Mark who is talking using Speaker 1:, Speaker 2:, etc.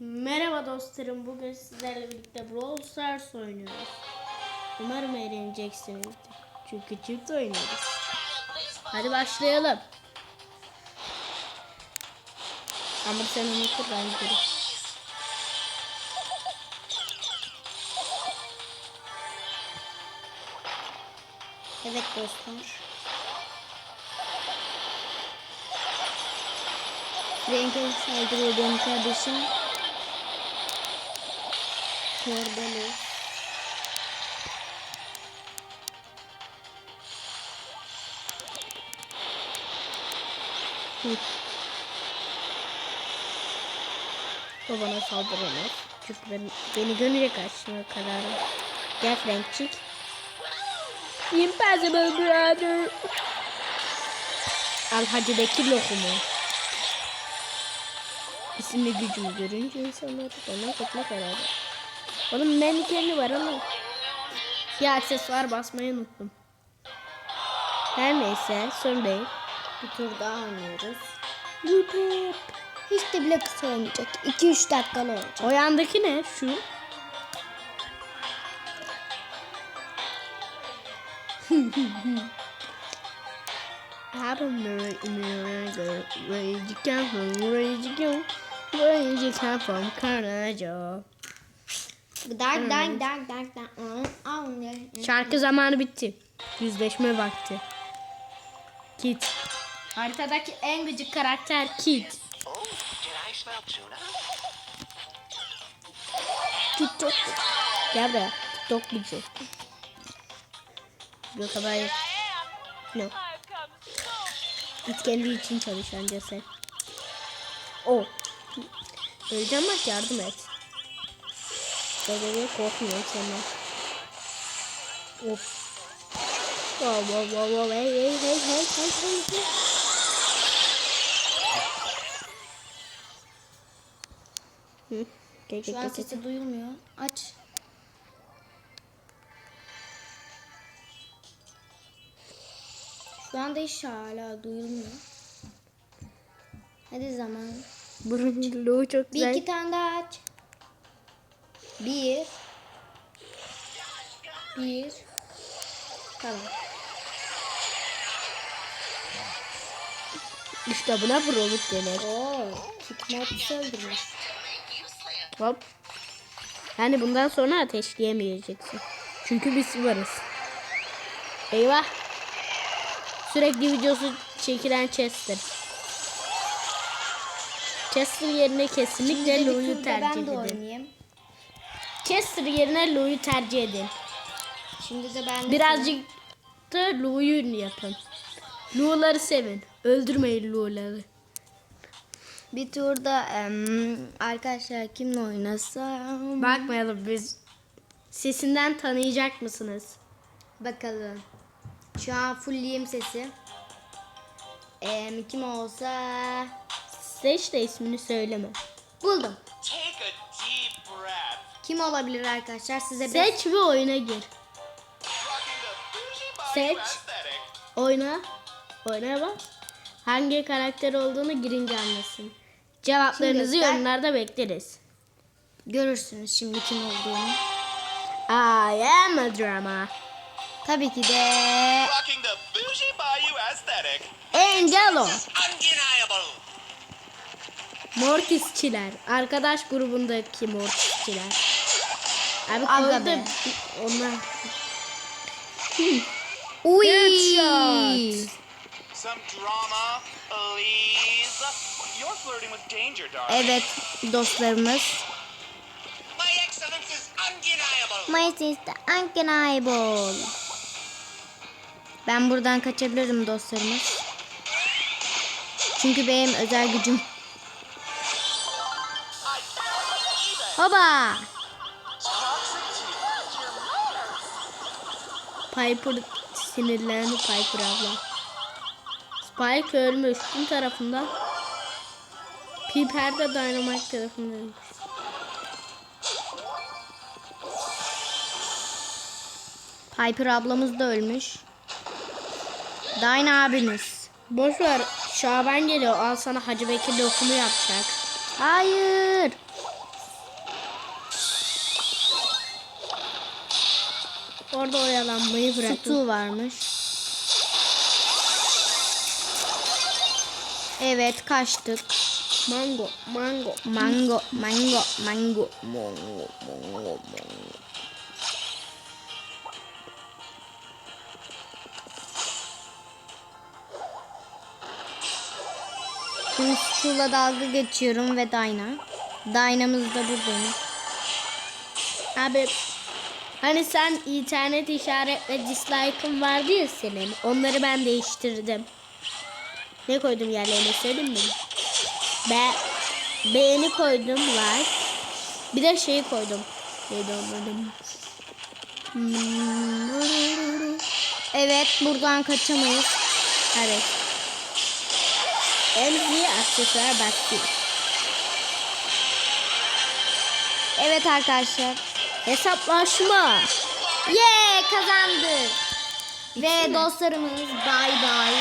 Speaker 1: Merhaba dostlarım. Bugün sizlerle birlikte Brawl Stars oynuyoruz. Umarım eğleneceksiniz. Çünkü çift oynuyoruz. Hadi başlayalım. Ama sen unutur ben giderim. Evet dostlar. Frank'e saldırıyor benim kardeşim. Hı. O bana saldıramaz. Çünkü ben, beni görünce karşıma kararı. Gel Frankçik. Impossible brother. Al Hacı Bekir lokumu. İsimli gücümü görünce insanlar bana kopma kararı. Oğlum mankenli var ama. Bir aksesuar basmayı unuttum. Her neyse sorun değil.
Speaker 2: Bir tur daha oynuyoruz.
Speaker 1: YouTube.
Speaker 2: Hiç de bile kısa olmayacak. 2-3 dakikalı olacak.
Speaker 1: O yandaki ne? Şu. I don't know where where you come from, where you go, where you come from, Kanajo.
Speaker 2: Dark dark dark. Aa, ne?
Speaker 1: Şarkı zamanı bitti. Yüzleşme vakti. Kit. Haritadaki en gıcık karakter Kit.
Speaker 3: Oh, tuna?
Speaker 1: TikTok. Gel buraya. TikTok bizi. Yok hayır. No. Git kendi için çalış önce sen. O. Öleceğim bak yardım et. Böyle korkmuyorum senden. Hop. Wow wow wow wow hey hey hey hey hey hey hey. Hı. Gel,
Speaker 2: Şu
Speaker 1: gel,
Speaker 2: an
Speaker 1: gel, gel.
Speaker 2: sesi duyulmuyor. Aç. Şu anda hiç hala duyulmuyor. Hadi zaman.
Speaker 1: Burun çok
Speaker 2: Bir
Speaker 1: güzel.
Speaker 2: iki tane daha aç. Bir. Bir. Tamam.
Speaker 1: İşte buna proluk denir.
Speaker 2: Oo, kickmot öldürmüş.
Speaker 1: Hop. Yani bundan sonra ateşleyemeyeceksin. Çünkü biz varız. Eyvah. Sürekli videosu çekilen Chester. Chester yerine kesinlikle
Speaker 2: turda
Speaker 1: tercih
Speaker 2: ben de
Speaker 1: edin.
Speaker 2: oynayayım.
Speaker 1: Chester yerine Lou'yu tercih edin.
Speaker 2: Şimdi de ben de
Speaker 1: Birazcık da Lou'yu yapın. Lou'ları sevin. Öldürmeyin Lou'ları.
Speaker 2: bir turda em, arkadaşlar kimle oynasam?
Speaker 1: Bakmayalım biz. Sesinden tanıyacak mısınız?
Speaker 2: Bakalım. Şu an fullleyeyim sesi. Em, kim olsa
Speaker 1: Seç de ismini söyleme.
Speaker 2: buldum. Kim olabilir arkadaşlar? Size bir
Speaker 1: Seç ve oyuna gir. Seç. Oyna. Oyna bak. Hangi karakter olduğunu girince anlasın. Cevaplarınızı
Speaker 2: Şimdi ben-
Speaker 1: yorumlarda bekleriz.
Speaker 2: görürsünüz şimdi kim olduğunu.
Speaker 1: I am a drama.
Speaker 2: Tabii ki de
Speaker 3: Rocking the bougie bayou aesthetic.
Speaker 1: Angelo.
Speaker 3: Undeniable.
Speaker 1: Mortisçiler. Arkadaş grubundaki Mortisçiler. Abi
Speaker 2: Aga be.
Speaker 1: Onlar.
Speaker 2: Uy. Evet dostlarımız.
Speaker 3: My excellence is undeniable.
Speaker 2: My sister undeniable. Ben buradan kaçabilirim dostlarımız. Çünkü benim özel gücüm.
Speaker 3: Tea.
Speaker 1: Piper sinirlendi Piper abla. Spike ölmüş. Kim tarafından? Piper de Dynamite tarafından ölmüş.
Speaker 2: Piper ablamız da ölmüş. Dyna abiniz.
Speaker 1: Boş ver. Şaban geliyor. Al sana Hacı Bekir lokumu yapacak.
Speaker 2: Hayır.
Speaker 1: Orada oyalanmayı bıraktım.
Speaker 2: Tutu varmış. Evet kaçtık.
Speaker 1: Mango, mango.
Speaker 2: Mango, mango, mango, mango, mango, mango. Şimdi Stu'la dalga geçiyorum ve Dayna. Dayna'mız da buradaymış.
Speaker 1: Abi hani sen internet işaret ve dislike'ın vardı ya senin. Onları ben değiştirdim. Ne koydum yerlerine söyleyeyim mi? Be beğeni koydum like. Bir de şeyi koydum. Neydi onun? Hmm.
Speaker 2: Evet buradan kaçamayız.
Speaker 1: Evet. MC aksesuar baktı.
Speaker 2: Evet arkadaşlar.
Speaker 1: Hesaplaşma.
Speaker 2: Yeah kazandık. Ve dostlarımız bay bay.